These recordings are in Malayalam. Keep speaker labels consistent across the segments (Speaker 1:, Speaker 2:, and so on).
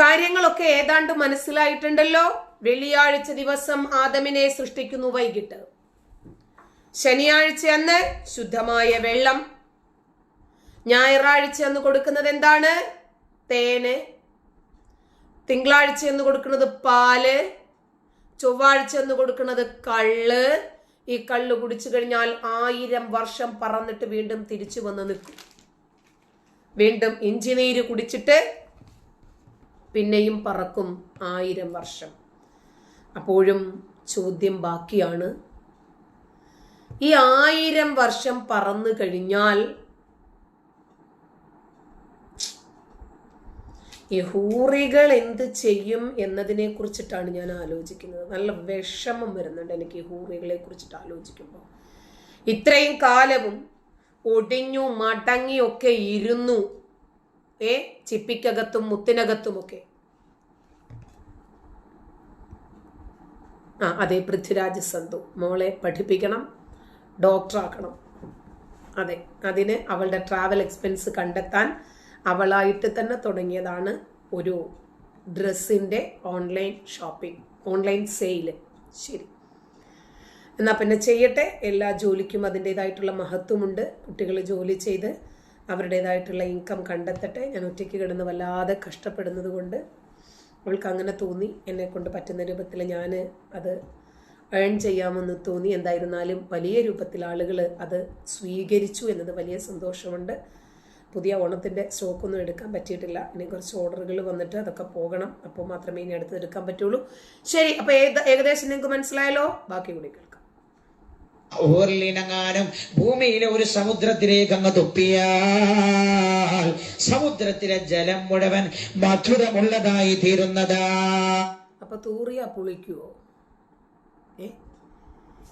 Speaker 1: കാര്യങ്ങളൊക്കെ ഏതാണ്ട് മനസ്സിലായിട്ടുണ്ടല്ലോ? വെള്ളിയാഴ്ച ദിവസം ആദമിനെ സൃഷ്ടിക്കുന്നു വൈകിട്ട്. ശനിയാഴ്ച അന്ന് ശുദ്ധമായ വെള്ളം. ഞായറാഴ്ച അന്ന് കൊടുക്കുന്നത് എന്താണ്? തേന്. തിങ്കളാഴ്ച എന്ന് കൊടുക്കുന്നത് പാൽ. ചൊവ്വാഴ്ച എന്ന് കൊടുക്കുന്നത് കള്ള്. ഈ കള്ള് കുടിച്ചു കഴിഞ്ഞാൽ ആയിരം വർഷം പറന്നിട്ട് വീണ്ടും തിരിച്ചു വന്ന് നിൽക്കും. വീണ്ടും ഇഞ്ചിനീര് കുടിച്ചിട്ട് പിന്നെയും പറക്കും ആയിരം വർഷം. അപ്പോഴും ചോദ്യം ബാക്കിയാണ്. ഈ ആയിരം വർഷം പറന്നു കഴിഞ്ഞാൽ ഈ ഹൂറികൾ എന്ത് ചെയ്യും എന്നതിനെ കുറിച്ചിട്ടാണ് ഞാൻ ആലോചിക്കുന്നത്. നല്ല വിഷമം വരുന്നുണ്ട് എനിക്ക് ഈ ഹൂറികളെ കുറിച്ചിട്ട് ആലോചിക്കുമ്പോൾ. ഇത്രയും കാലവും ഒടിഞ്ഞു മടങ്ങിയൊക്കെ ഇരുന്നു ഏ? ചിപ്പിക്കകത്തും മുത്തിനകത്തുമൊക്കെ ആ അതെ പൃഥ്വിരാജ് സന്തു മോളെ പഠിപ്പിക്കണം ഡോക്ടറാക്കണം. അതെ അതിന് അവളുടെ ട്രാവൽ എക്സ്പെൻസ് കണ്ടെത്താൻ അവളായിട്ട് തന്നെ തുടങ്ങിയതാണ് ഒരു ഡ്രസ്സിന്റെ ഓൺലൈൻ ഷോപ്പിംഗ് ഓൺലൈൻ സെയിൽ ശരി. എന്നാൽ പിന്നെ ചെയ്യട്ടെ. എല്ലാ ജോലിക്കും അതിന്റേതായിട്ടുള്ള മഹത്വമുണ്ട്. കുട്ടികൾ ജോലി ചെയ്ത് അവരുടേതായിട്ടുള്ള ഇൻകം കണ്ടെത്തട്ടെ. ഞാൻ ഒറ്റയ്ക്ക് കിടന്ന് വല്ലാതെ കഷ്ടപ്പെടുന്നത് കൊണ്ട് അവൾക്ക് അങ്ങനെ തോന്നി. എന്നെ കൊണ്ട് പറ്റുന്ന രൂപത്തിൽ ഞാൻ അത് ഏൺ ചെയ്യാമെന്ന് തോന്നി. എന്തായിരുന്നാലും വലിയ രൂപത്തിൽ ആളുകൾ അത് സ്വീകരിച്ചു എന്നത് വലിയ സന്തോഷമുണ്ട്. പുതിയ ഓണത്തിന്റെ സ്റ്റോക്കൊന്നും എടുക്കാൻ പറ്റിയിട്ടില്ല. ഇനി കുറച്ച് ഓർഡറുകൾ വന്നിട്ട് അതൊക്കെ പോകണം. അപ്പോൾ മാത്രമേ ഇനി അടുത്ത് എടുക്കാൻ പറ്റുള്ളൂ. ശരി അപ്പോൾ ഏകദേശം നിങ്ങൾക്ക് മനസ്സിലായല്ലോ? ബാക്കി കൂടി
Speaker 2: ഓർലിനങ്ങാനും ഭൂമിയിലെ ഒരു സമുദ്രത്തിലേക്ക് അങ്ങ് തുപ്പിയാൽ സമുദ്രത്തിലെ ജലം മുഴുവൻ മധുരമുള്ളതായി തീരുന്നതാ.
Speaker 1: അപ്പൊ തൂറിയ പുളിക്കുവോ?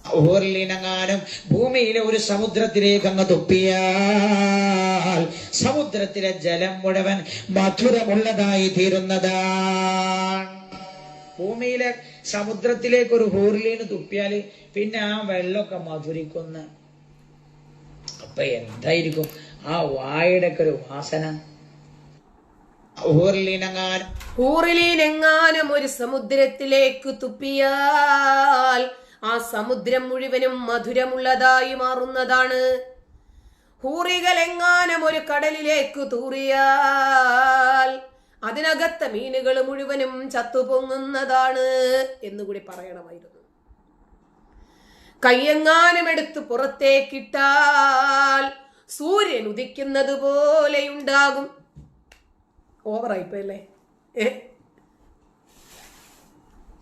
Speaker 2: ഓർലിനങ്ങാനും ഭൂമിയിലെ ഒരു സമുദ്രത്തിലേക്ക് അങ്ങ് തുപ്പിയാൽ സമുദ്രത്തിലെ ജലം മുഴുവൻ മധുരമുള്ളതായി തീരുന്നതാ. ഭൂമിയിലെ സമുദ്രത്തിലേക്ക് ഒരു ഹോർലീന് തുപ്പിയാൽ പിന്നെ ആ വെള്ളമൊക്കെ മധുരിക്കുന്ന. അപ്പൊ എന്തായിരിക്കും? ആ വായുടെ ഒക്കെ ഒരു വാസന.
Speaker 1: ഹൂറിലീനെങ്ങാനും. ഒരു സമുദ്രത്തിലേക്ക് തുപ്പിയാൽ ആ സമുദ്രം മുഴുവനും മധുരമുള്ളതായി മാറുന്നതാണ്. ഹൂറികൾ എങ്ങാനും ഒരു കടലിലേക്ക് തൂറിയാൽ അതിനകത്തെ മീനുകൾ മുഴുവനും ചത്തുപൊങ്ങുന്നതാണ് എന്നുകൂടി പറയണമായിരുന്നു. കയ്യെങ്ങാനും എടുത്ത് പുറത്തേക്കിട്ടാൽ സൂര്യൻ ഉദിക്കുന്നത് പോലെയുണ്ടാകും. ഓവറായിപ്പോയല്ലേ?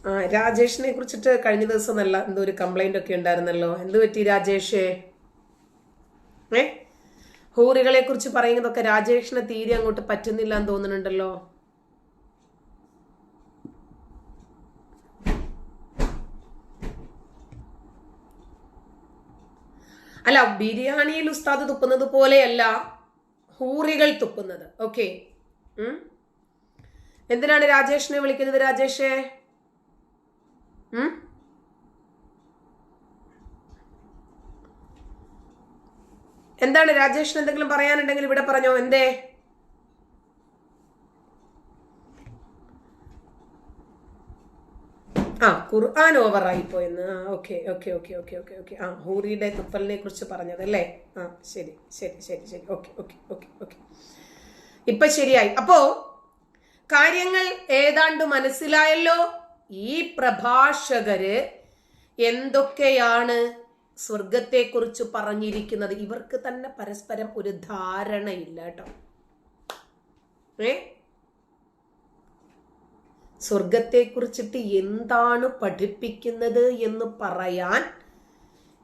Speaker 1: ആ രാജേഷിനെ കുറിച്ചിട്ട് കഴിഞ്ഞ ദിവസം നല്ല എന്തോ ഒരു കംപ്ലൈന്റ് ഒക്കെ ഉണ്ടായിരുന്നല്ലോ. എന്ത് പറ്റി രാജേഷേ? ഏ? ഹൂറികളെ കുറിച്ച് പറയുന്നതൊക്കെ രാജകൃഷ്ണ തീരെ അങ്ങോട്ട് പറ്റുന്നില്ല എന്ന് തോന്നുന്നുണ്ടല്ലോ. അല്ല ബിരിയാണിയിൽ ഉസ്താദ് തുപ്പുന്നത് പോലെയല്ല ഹൂറികൾ തുപ്പുന്നത്. ഓക്കെ. എന്തിനാണ് രാജേഷിനെ വിളിക്കുന്നത് രാജേഷേ ഉം? എന്താണ് രാജേഷിന് എന്തെങ്കിലും പറയാനുണ്ടെങ്കിൽ ഇവിടെ പറഞ്ഞോ? എന്തേ? ആ ഖുർആൻ ഓവറായി പോയെന്ന്. ആ okay okay okay okay okay okay. ആ ഹൂറിയുടെ തുപ്പലിനെ കുറിച്ച് പറഞ്ഞത് അല്ലേ? ആ ശരി ശരി ശരി ശരി. Okay okay okay okay. ഇപ്പൊ ശരിയായി. അപ്പോ കാര്യങ്ങൾ ഏതാണ്ട് മനസ്സിലായല്ലോ? ഈ പ്രഭാഷകര് എന്തൊക്കെയാണ് സ്വർഗത്തെക്കുറിച്ച് പറഞ്ഞിരിക്കുന്നത് ഇവർക്ക് തന്നെ പരസ്പരം ഒരു ധാരണയില്ല കേട്ടോ. ഏ? സ്വർഗത്തെക്കുറിച്ചിട്ട് എന്താണ് പഠിപ്പിക്കുന്നത് എന്ന് പറയാൻ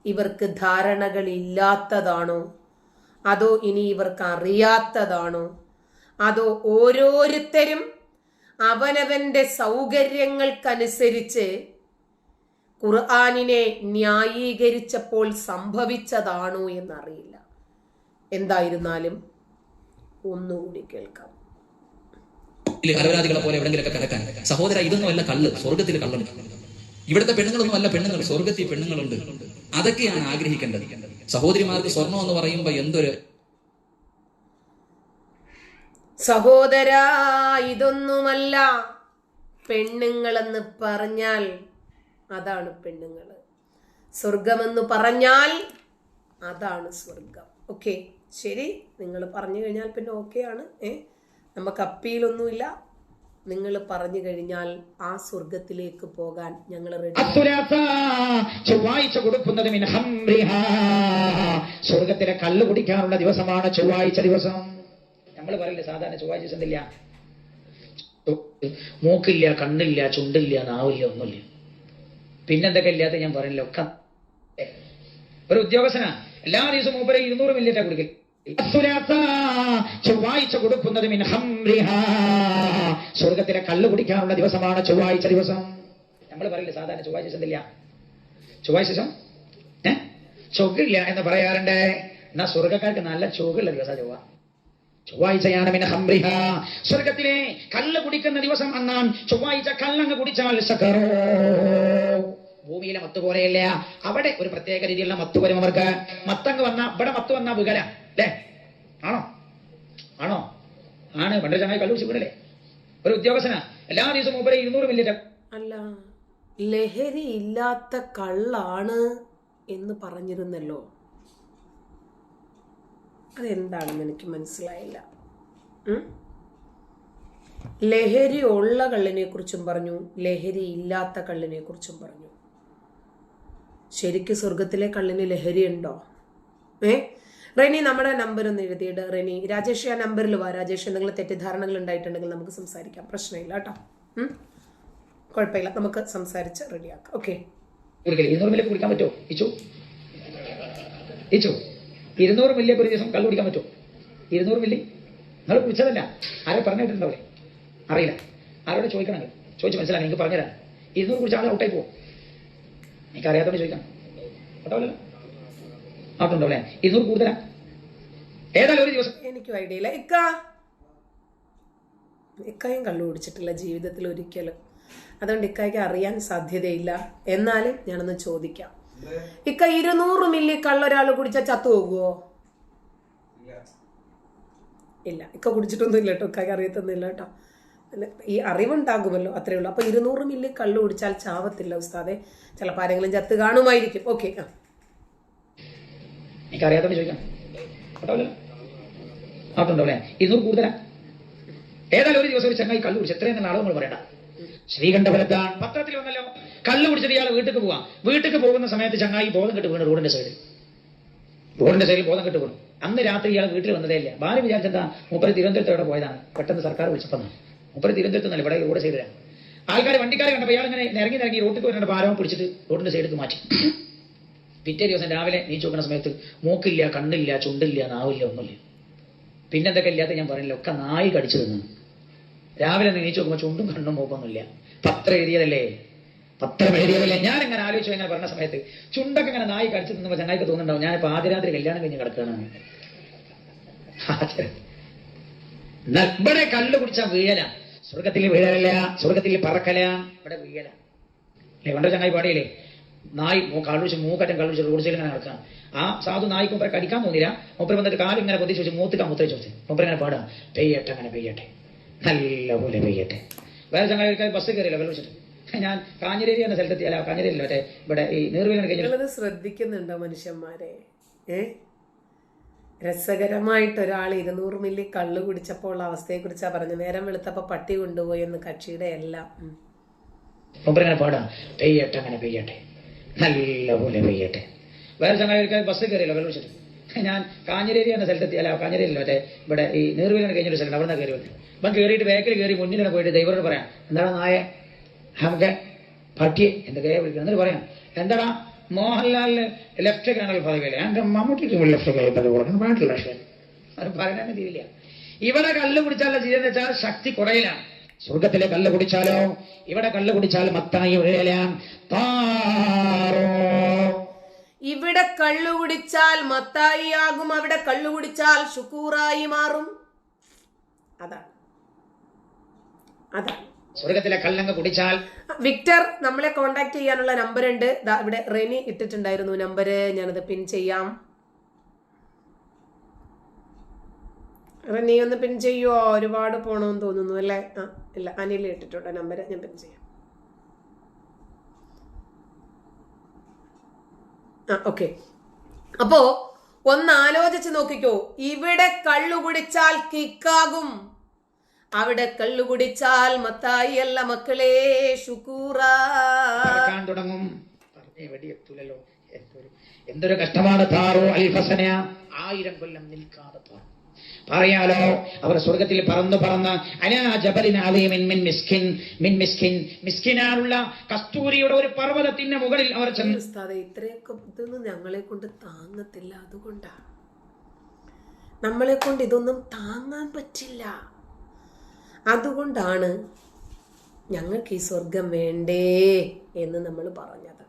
Speaker 1: ഇവർക്ക് ധാരണകളില്ലാത്തതാണോ? അതോ ഇനി ഇവർക്ക് അറിയാത്തതാണോ? അതോ ഓരോരുത്തരും അവനവന്റെ സൗകര്യങ്ങൾക്കനുസരിച്ച് ഖുർആാനിനെ ന്യായീകരിച്ചപ്പോൾ സംഭവിച്ചതാണോ എന്നറിയില്ല. എന്തായിരുന്നാലും ഒന്നുകൂടി കേൾക്കാം.
Speaker 3: ഇതിൽ അലവരാദികളെ പോലെ എവിടെങ്കിലൊക്കെ കിടക്കാൻ. സഹോദര ഇതൊന്നും അല്ല കള്ള് സ്വർഗത്തിൽ കള്ളുണ്ട്. ഇവിടുത്തെ പെണ്ണുങ്ങളൊന്നും അല്ല പെണ്ണുങ്ങൾ സ്വർഗത്തിൽ പെണ്ണുങ്ങളുണ്ട്. അതൊക്കെയാണ് ആഗ്രഹിക്കേണ്ടത്. സഹോദരിമാർക്ക് സ്വർണം എന്ന് പറയുമ്പോ എന്തൊരു
Speaker 1: സഹോദര ഇതൊന്നുമല്ല. പെണ്ണുങ്ങളെന്ന് പറഞ്ഞാൽ അതാണ് പെണ്ണുങ്ങൾ സ്വർഗമെന്ന് പറഞ്ഞാൽ അതാണ് സ്വർഗം ഓക്കെ? ശരി. നിങ്ങൾ പറഞ്ഞു കഴിഞ്ഞാൽ പിന്നെ ഓക്കെയാണ്. ഏ? നമുക്ക് അപ്പീലൊന്നുമില്ല. നിങ്ങൾ പറഞ്ഞു കഴിഞ്ഞാൽ ആ സ്വർഗത്തിലേക്ക് പോകാൻ ഞങ്ങൾ
Speaker 2: ചൊവ്വാഴ്ച കൊടുക്കുന്നത്. സ്വർഗത്തിലെ കള്ള് കുടിക്കാനുള്ള ദിവസമാണ് ചൊവ്വാഴ്ച ദിവസം. നമ്മൾ പറയില്ല സാധാരണ ചൊവ്വാഴ്ച ദിവസം ഇല്ല മൂക്കില്ല കണ്ണില്ല ചുണ്ടില്ല നാവില്ല ഒന്നുമില്ല. പിന്നെന്തൊക്കെ ഇല്ലാത്ത ഞാൻ പറഞ്ഞില്ല ഒക്കെ ഒരു ഉദ്യോഗസ്ഥനാ. എല്ലാ ദിവസവും മൂപ്പരെ ഇരുന്നൂറ് മില്ലിയറ്റാ കുടിക്കൽ ചൊവ്വാഴ്ച കൊടുക്കുന്നത്. സ്വർഗത്തിലെ കള്ള് കുടിക്കാനുള്ള ദിവസമാണ് ചൊവ്വാഴ്ച ദിവസം. നമ്മൾ പറയില്ല സാധാരണ ചൊവ്വാഴ്ച ദിവസം ഇല്ല ചൊവ്വാഴ്ച ദിവസം? ഏ? ചൊക്കില്ല എന്ന് പറയാറുണ്ട്. എന്നാ സ്വർഗക്കാർക്ക് നല്ല ചൊക്കുള്ള ദിവസം ചൊവ്വ. ചൊവ്വാഴ്ചയാണ് മിന ഹംറിഹ. സ്വർഗത്തിലെ കള്ള് കുടിക്കുന്ന ദിവസം അന്നാം ചൊവ്വാഴ്ച കള്ളങ്ങ് കുടിച്ചാൽ സകറോ ഭൂമിയിലെ മത്ത് പോലെയല്ല? അവിടെ ഒരു പ്രത്യേക രീതിയിലുള്ള മത്ത് വരും അവർക്ക്. മത്തങ്ങ് വന്ന ഇവിടെ മത്ത് വന്ന വികല അല്ലേ? ആണോ? ആണോ? ആണ്. പണ്ട് ചങ്ങായി കല്ലൂരിച്ച് വീടല്ലേ ഒരു ഉദ്യോഗസ്ഥന. എല്ലാ ദിവസവും മുമ്പേ ഇരുന്നൂറ് മില്ലിറ്റർ
Speaker 1: അല്ല ലഹരി ഇല്ലാത്ത കള്ളാണ് എന്ന് പറഞ്ഞിരുന്നല്ലോ. അതെന്താണെന്ന് എനിക്ക് മനസ്സിലായില്ല? ലഹരി ഉള്ള കള്ളിനെ കുറിച്ചും പറഞ്ഞു ലഹരി ഇല്ലാത്ത കള്ളിനെ കുറിച്ചും പറഞ്ഞു. ശരിക്ക് സ്വർഗത്തിലെ കള്ളിന് ലഹരി ഉണ്ടോ ഏ? റെനി നമ്മുടെ നമ്പർ ഒന്ന് എഴുതിയിട്ട് റെനി രാജേഷ് ആ നമ്പറിൽ വാ. രാജേഷ് എന്തെങ്കിലും തെറ്റിദ്ധാരണകൾ ഉണ്ടായിട്ടുണ്ടെങ്കിൽ നമുക്ക് സംസാരിക്കാം. പ്രശ്നമില്ല കേട്ടോ. കുഴപ്പമില്ല. നമുക്ക് സംസാരിച്ച് റെഡിയാക്കാം. ഓക്കെ
Speaker 2: ഇരുന്നൂറ് കുടിക്കാൻ പറ്റുമോ? ഇരുന്നൂറ് മില്ലിയൊക്കെ ഒരു ദിവസം കള്ള് കുടിക്കാൻ പറ്റുമോ? ഇരുന്നൂറ് മില്ലി? നിങ്ങൾ കുടിച്ചതല്ല. ആരെ പറഞ്ഞിട്ടുണ്ടാവില്ലേ അറിയില്ല. ആരോട് ചോദിക്കണം ചോദിച്ച് മനസ്സിലാക്കി നിങ്ങൾക്ക് പറഞ്ഞുതരാം. ഇരുന്നൂറ് കുടിച്ച ആൾ ഔട്ടായി പോകും എനിക്ക് അറിയാത്തോണ്ട് ചോദിക്കാം. ഔട്ടാവില്ലല്ലോ ഔട്ടുണ്ടോ അല്ലേ ഇരുന്നൂറ് കൂടുതലാ? ഏതായാലും ഒരു ദിവസം.
Speaker 1: എനിക്ക് ഐഡിയ ഇല്ല. ഇക്ക. ഇക്കായും കള്ളു കുടിച്ചിട്ടില്ല ജീവിതത്തിൽ ഒരിക്കലും. അതുകൊണ്ട് ഇക്കായ്ക്ക് അറിയാൻ സാധ്യതയില്ല. എന്നാലും ഞാനൊന്ന് ചോദിക്കാം. ഇക്ക ഇരുന്നൂറ് മില്ലി കള്ളൊരാൾ കുടിച്ചാൽ ചത്തു പോകുമോ ഇല്ല. ഇക്ക കുടിച്ചിട്ടൊന്നും ഇല്ല കേട്ടോ. ഇക്കായ്ക്ക് അറിയത്തൊന്നും ഇല്ല കേട്ടോ. ഈ അറിവുണ്ടാകുമല്ലോ അത്രേ ഉള്ളൂ. അപ്പോൾ ഇരുന്നൂറ് മില്ലി കള്ളു കുടിച്ചാൽ ചാവത്തില്ല ഉസ്താദെ. ചിലപ്പോൾ ആരെങ്കിലും ചത്ത് കാണുമായിരിക്കും. ഓക്കെ ആ.
Speaker 2: എനിക്ക് അറിയാത്തോണ്ട് ചോദിക്കാം അല്ലേ? ഇരുന്നൂറ് കൂടുതലാ? ഏതായാലും ഒരു ദിവസം ഒരു ചങ്ങായി കള്ളു കുടിച്ചു എത്രയും നല്ല ആളുകൾ പറയണ്ട. ശ്രീകണ്ഠപുരത്താണ്. പത്രത്തിൽ വന്നല്ലോ കള്ളു കുടിച്ചിട്ട് ഇയാൾ വീട്ടിൽ പോവാം. വീട്ടിൽ പോകുന്ന സമയത്ത് ചങ്ങായി ബോധം കെട്ട് വീണ് റോഡിന്റെ സൈഡിൽ. റോഡിന്റെ സൈഡിൽ ബോധം കെട്ട് വീണു. അന്ന് രാത്രി ഇയാൾ വീട്ടിൽ വന്നതേ ഇല്ല. ഭാര്യ വിചാരിച്ചെന്താ? മൂപ്പര് തിരുവനന്തപുരത്തോടെ പോയതാണ്? പെട്ടെന്ന് സർക്കാർ വിളിച്ചപ്പം മൂപ്പര് തിരുവനന്തപുരത്ത് നല്ല ഇവിടെ റോഡ് സൈഡിലാണ് ആൾക്കാർ വണ്ടിക്കാരെ കണ്ടപ്പോൾ ഇയാൾ ഇങ്ങനെ ഇറങ്ങി ഇറങ്ങി റോട്ടിൽ വരുന്ന പാലവും പിടിച്ചിട്ട് റോഡിന്റെ സൈഡിൽ മാറ്റി. പിറ്റേ ദിവസം രാവിലെ നീ ചോക്കുന്ന സമയത്ത് മൂക്കില്ല കണ്ണില്ല ചുണ്ടില്ല നാവില്ല ഒന്നുമില്ല. പിന്നെന്തൊക്കെ ഇല്ലാത്ത ഞാൻ പറഞ്ഞില്ല? ഒക്കെ നായി കടിച്ചു തിന്നു. രാവിലെ നീ നോക്കുമ്പോൾ ചുണ്ടും കണ്ണും മൂക്കൊന്നുമില്ല പത്രം എഴുതിയതല്ലേ? പത്രം എഴുതിയതല്ലേ? ഞാൻ ഇങ്ങനെ ആലോചിച്ചു ഇങ്ങനെ പറഞ്ഞ സമയത്ത് ചുണ്ടൊക്കെ ഇങ്ങനെ നായി കടിച്ചു തിന്നുമ്പോൾ ചങ്ങായിക്ക് തോന്നുന്നുണ്ടാവും. ഞാനിപ്പോ ആദ്യരാത്രി കല്യാണം കഴിഞ്ഞ് കിടക്കുകയാണ്. എന്നാൽ ഇവിടെ കള്ളു കുടിച്ചാൽ വീഴല. സ്വർഗത്തിൽ വീഴലല്ല സ്വർഗത്തിൽ പറക്കല. ഇവിടെ വീഴല. അല്ലേ? വണ്ടോ ചങ്ങായി പാടിയില്ലേ? നായി കള്ളുടിച്ച് മൂക്കറ്റം കള്ളുടിച്ച് റോഡ് സൈഡിൽ ഇങ്ങനെ നടക്കാം. ആ സാധു നായ്ക്കും മുപ്പരെ കടിക്കാൻ തോന്നില്ല മൂപ്പര് വന്നിട്ട് കാലം ഇങ്ങനെ പൊതിച്ച് വെച്ച് മൂത്തിക്കാൻ മൂത്ത ചോദിച്ചു. മൂപ്പര് ഇങ്ങനെ പാടാം പെയ്യട്ടെ അങ്ങനെ പെയ്യട്ടെ. നല്ലപോലെ പെയ്യട്ടെ. വേറെ ചങ്ങായി ബസ് കയറിയില്ല വെള്ളം ഞാൻ കാഞ്ഞിരേരി എന്ന സ്ഥലത്തെത്തി. അല്ല കാഞ്ഞിരേരി മറ്റേ ഇവിടെ ഈ നീർവീലാണ്
Speaker 1: കഴിഞ്ഞാൽ ശ്രദ്ധിക്കുന്നുണ്ടോ മനുഷ്യന്മാരെ? ഏ? രസകരമായിട്ട് ഒരാൾ ഇരുന്നൂറ് മില്ലി കള്ള് കുടിച്ചപ്പോൾ ഉള്ള അവസ്ഥയെ കുറിച്ചാ പറഞ്ഞു നേരം വെളുത്തപ്പോ പട്ടി കൊണ്ടുപോയി എന്ന് കക്ഷിയുടെ എല്ലാം.
Speaker 2: പെയ്യട്ടെ അങ്ങനെ പെയ്യട്ടെ. നല്ലപോലെ പെയ്യട്ടെ. വേറെ ചങ്ങായി ബസ് കയറിയല്ലോ വെള്ളം ഞാൻ കാഞ്ഞിരേരി എന്ന സ്ഥലത്തെത്തി അല്ല കാഞ്ഞിരേരില്ല മറ്റേ ഇവിടെ ഈ നീർവീലാണ് കഴിഞ്ഞൊരു സ്ഥലം അവിടെ നിന്ന് കയറി വന്നു. അപ്പം കയറിയിട്ട് ബാക്കിൽ കയറി മുന്നിലാണ് പോയിട്ട് ദൈവരോട് പറയാം എന്താണ് നായ നമുക്ക് പട്ടിയെ എന്തൊക്കെ വിളിക്കണം? എന്നിട്ട് പറയാം എന്താടാ മോഹൻലാലിന് ലെഫ്റ്റ് കാണൽ പദവിയില്ല എന്റെ മമ്മൂട്ടിക്ക് ലെഫ്റ്റ് കൈ പദവി കൊടുക്കണം പാട്ടില്ല അത് പറയാൻ തീരില്ല ഇവിടെ കല്ല് കുടിച്ചാലുള്ള ജീവിതം വെച്ചാൽ ശക്തി കുറയിലാണ് സ്വർഗത്തിലെ കല്ല് കുടിച്ചാലോ ഇവിടെ കല്ല് കുടിച്ചാൽ മത്തായി
Speaker 1: ഇവിടെ കള്ള് കുടിച്ചാൽ മത്തായി ആകും അവിടെ കള്ളു കുടിച്ചാൽ ശുക്കൂറായി മാറും. അതാണ്. അതാണ്.
Speaker 2: സ്വർഗത്തിലെ കല്ലങ്ങ് കുടിച്ചാൽ
Speaker 1: വിക്ടർ നമ്മളെ കോണ്ടാക്ട് ചെയ്യാനുള്ള നമ്പർ ഉണ്ട്. ഇവിടെ റെനി ഇട്ടിട്ടുണ്ടായിരുന്നു. നമ്പർ ഞാനത് പിൻ ചെയ്യാം. റെനി ഒന്ന് പിൻ ചെയ്യുവോ? ഒരുപാട് പോണമെന്ന് തോന്നുന്നു അല്ലേ? ആ ഇല്ല അനിൽ ഇട്ടിട്ടുണ്ട്. നമ്പർ ഞാൻ പിൻ ചെയ്യാം. ആ ഓക്കെ അപ്പോ ഒന്ന് ആലോചിച്ച് നോക്കിക്കോ. ഇവിടെ കള്ളു കുടിച്ചാൽ കിക്കാകും അവിടെ കള്ളു കുടിച്ചാൽ മത്തായി അല്ല മക്കളെ
Speaker 2: തുടങ്ങും. എന്തൊരു എന്തൊരു കഷ്ടമാണ് താറോ അൽഫസന ആയിരം കൊല്ലം നിൽക്കാതെ താറു. പറയാലോ അവർ സ്വർഗത്തിൽ പറന്നു പറന്ന് അനാ ജബലിൻ അലീമിൻ മിൻ മിസ്കിൻ മിൻ മിസ്കിൻ മിസ്കിനാനുള്ള കസ്തൂരിയുടെ ഒരു പർവതത്തിന്റെ മുകളിൽ അവർ ചെന്ന്
Speaker 1: ഇത്രയൊക്കെ ഇതൊന്നും ഞങ്ങളെ കൊണ്ട് താങ്ങത്തില്ല. അതുകൊണ്ടാണ് നമ്മളെ കൊണ്ട് ഇതൊന്നും താങ്ങാൻ പറ്റില്ല. അതുകൊണ്ടാണ് ഞങ്ങൾക്ക് ഈ സ്വർഗം വേണ്ടേ എന്ന് നമ്മൾ പറഞ്ഞത്.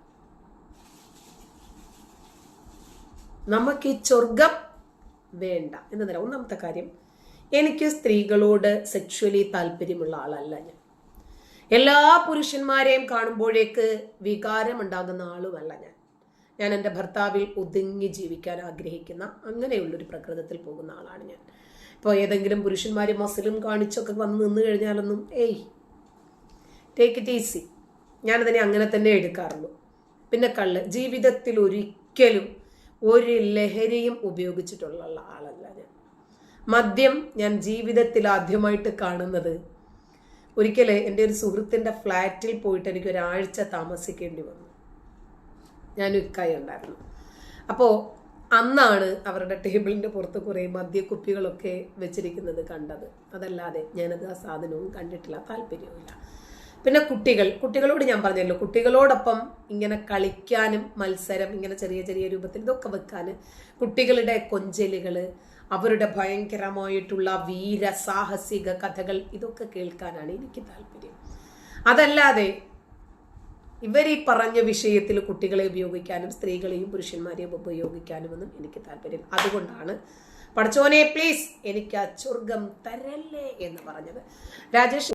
Speaker 1: നമുക്ക് ഈ സ്വർഗം വേണ്ട എന്ന് എന്നതല്ല ഒന്നാമത്തെ കാര്യം എനിക്ക് സ്ത്രീകളോട് സെക്ഷുവലി താല്പര്യമുള്ള ആളല്ല ഞാൻ. എല്ലാ പുരുഷന്മാരെയും കാണുമ്പോഴേക്ക് വികാരം ഉണ്ടാകുന്ന ആളുമല്ല ഞാൻ. ഞാൻ എന്റെ ഭർത്താവിൽ ഒതുങ്ങി ജീവിക്കാൻ ആഗ്രഹിക്കുന്ന അങ്ങനെയുള്ളൊരു പ്രകൃതത്തിൽ പോകുന്ന ആളാണ് ഞാൻ. ഇപ്പോൾ ഏതെങ്കിലും പുരുഷന്മാർ മസിലും കാണിച്ചൊക്കെ വന്ന് നിന്ന് കഴിഞ്ഞാലൊന്നും ഏയ് ടേക്ക് ഇറ്റ് ഈസി ഞാനതിനെ അങ്ങനെ തന്നെ എടുക്കാറുള്ളൂ. പിന്നെ കള്ള് ജീവിതത്തിൽ ഒരിക്കലും ഒരു ലഹരിയും ഉപയോഗിച്ചിട്ടുള്ള ആളല്ല ഞാൻ. മദ്യം ഞാൻ ജീവിതത്തിൽ ആദ്യമായിട്ട് കാണുന്നത്. ഒരിക്കൽ എന്റെ ഒരു സുഹൃത്തിന്റെ ഫ്ലാറ്റിൽ പോയിട്ട് എനിക്ക് ഒരാഴ്ച താമസിക്കേണ്ടി വന്നു. ഞാൻ ഇക്കായി ഉണ്ടായിരുന്നു. അപ്പോൾ അന്നാണ് അവരുടെ ടേബിളിന്റെ പുറത്ത് കുറേ മദ്യക്കുപ്പികളൊക്കെ വെച്ചിരിക്കുന്നത് കണ്ടത്. അതല്ലാതെ ഞാനത് ആ സാധനവും കണ്ടിട്ടില്ല താല്പര്യവുമില്ല. പിന്നെ കുട്ടികൾ കുട്ടികളോട് ഞാൻ പറഞ്ഞല്ലോ കുട്ടികളോടൊപ്പം ഇങ്ങനെ കളിക്കാനും മത്സരം ഇങ്ങനെ ചെറിയ ചെറിയ രൂപത്തിൽ ഇതൊക്കെ വെക്കാൻ കുട്ടികളുടെ കൊഞ്ചലുകൾ അവരുടെ ഭയങ്കരമായിട്ടുള്ള വീര സാഹസിക കഥകൾ ഇതൊക്കെ കേൾക്കാനാണ് എനിക്ക് താല്പര്യം. അതല്ലാതെ ഇവർ ഈ പറഞ്ഞ വിഷയത്തിൽ കുട്ടികളെ ഉപയോഗിക്കാനും സ്ത്രീകളെയും പുരുഷന്മാരെയും ഉപയോഗിക്കാനുമൊന്നും എനിക്ക് താല്പര്യം അതുകൊണ്ടാണ് പഠിച്ചോനെ പ്ലീസ് എനിക്ക് ആ തരല്ലേ എന്ന് പറഞ്ഞത്. രാജേഷ്